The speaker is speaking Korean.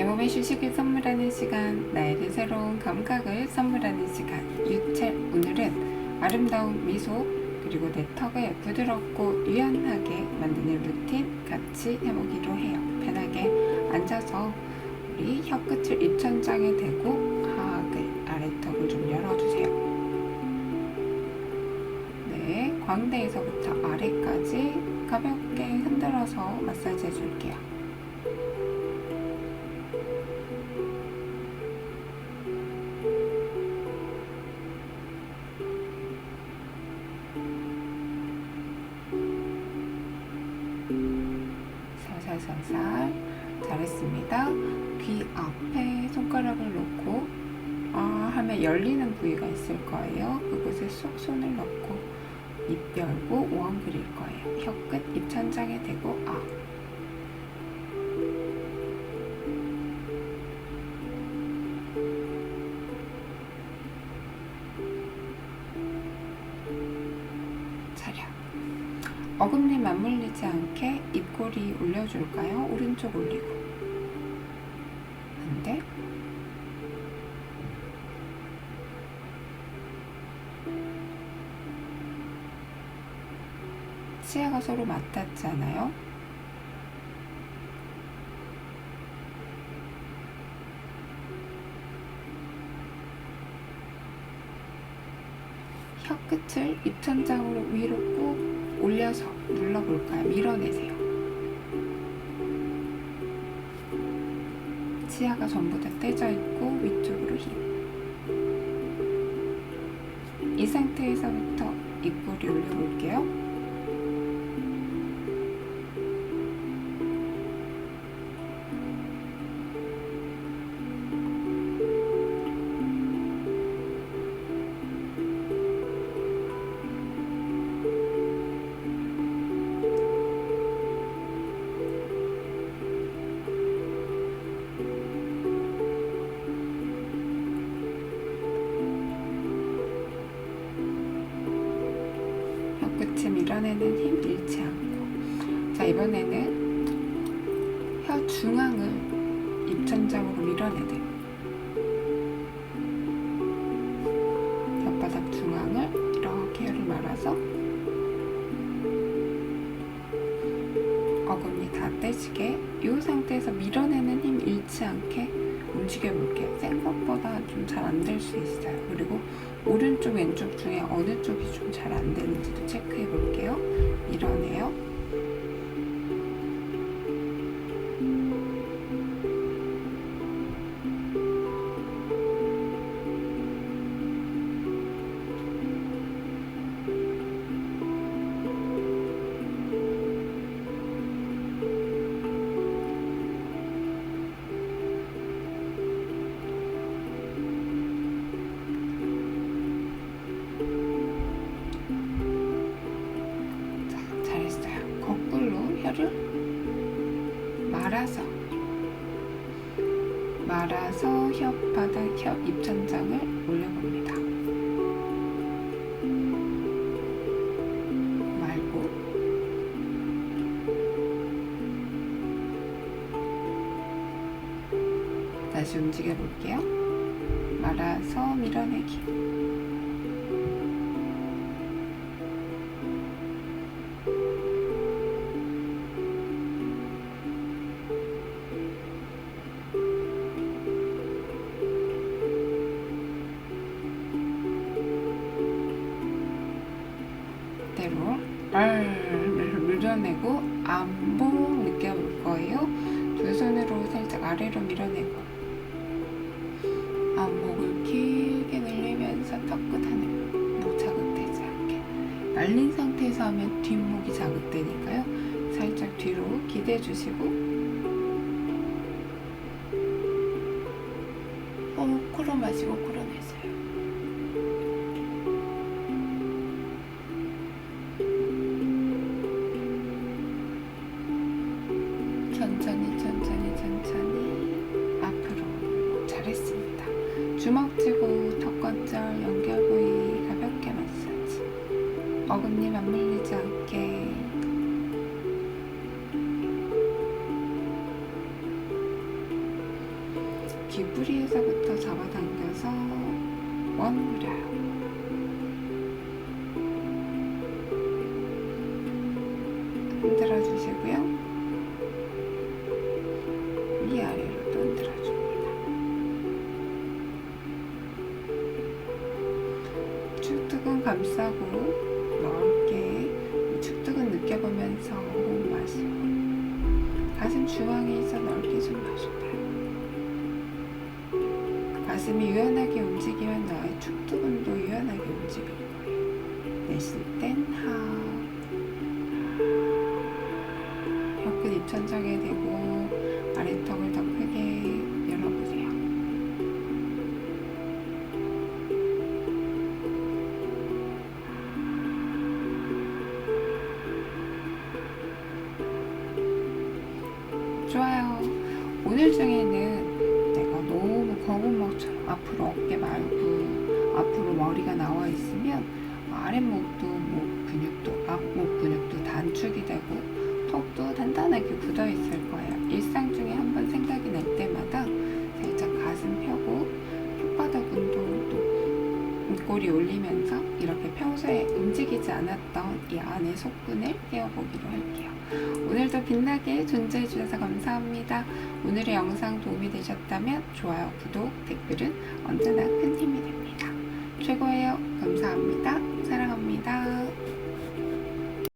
내 몸의 휴식을 선물하는 시간, 나에게 새로운 감각을 선물하는 시간. 유채 오늘은 아름다운 미소 그리고 내 턱을 부드럽고 유연하게 만드는 루틴 같이 해보기로 해요. 편하게 앉아서 우리 혀끝을 입천장에 대고 하악을 아래턱을 좀 열어주세요. 네, 광대에서부터 아래까지 가볍게 흔들어서 마사지 해줄게요. 살살살살 잘했습니다. 귀 앞에 손가락을 놓고 아 하면 열리는 부위가 있을 거예요. 그곳에 쏙 손을 넣고 입 열고 원 그릴 거예요. 혀끝 입천장에 대고 아 어금니 맞물리지 않게 입꼬리 올려줄까요? 오른쪽 올리고 반대 치아가 서로 맞닿잖아요. 혀 끝을 입천장으로 위로 꾹 올려서 눌러볼까요? 밀어내세요. 치아가 전부 다 떼져 있고 위쪽으로 힘. 이 상태에서부터 입꼬리 올려볼게요. 밀어내는 힘 잃지 않고. 자 이번에는 혀 중앙을 입천장으로 밀어내는 혓바닥 중앙을 이렇게 혀를 말아서 어금니 다 떼지게 이 상태에서 밀어내는 힘 잃지 않게 움직여 볼게요 생각보다 좀 잘 안 될 수 있어요 그리고 오른쪽 왼쪽 중에 어느 쪽이 좀 잘 안 되는지도 체크해 볼게요. 말아서 말아서 혓 바닥, 혀 입천장을 올려봅니다. 말고 다시 움직여 볼게요. 말아서 밀어내기. 밀어내고 안봉 느껴볼 거예요. 두 손으로 살짝 아래로 밀어내고 안목을 길게 늘리면서 턱 끝 하늘 목 자극되지 않게 말린 상태에서 하면 뒷목이 자극되니까요. 살짝 뒤로 기대 주시고 어, 코로 마시고 코로 내쉬어요. 주먹 쥐고 턱관절 연결 부위 가볍게 마사지 어금니 맞물리지 않게 뒷부리에서부터 잡아당겨서 원 그려요. 흔들어 주시고요. 위아래 감싸고 넓게 축tuk은 느껴보면서 호흡 마시고 가슴 중앙에 있어 넓게 좀 마셔봐요. 가슴이 유연하게 움직이면 너의 축두근도 유연하게 움직일 거예요. 내쉴 땐 하. 혀끝 입천장에 대고 아래턱을 더 크게 중에는 내가 너무 거북목처럼 앞으로 어깨 말고 앞으로 머리가 나와 있으면 아랫목도 목 근육도 앞목 근육도 단축이 되고 턱도 단단하게 굳어 있을 거예요. 일상 중에 한 번 생각이 날 때마다 살짝 가슴 펴고 혓바닥 운동도 입꼬리 올리면서 이렇게 평소에 움직이지 않았던 이 안의 속근을 깨워보기로 할게요. 오늘도 빛나게 존재해 주셔서 감사합니다. 오늘의 영상 도움이 되셨다면 좋아요, 구독, 댓글은 언제나 큰 힘이 됩니다. 최고예요. 감사합니다. 사랑합니다.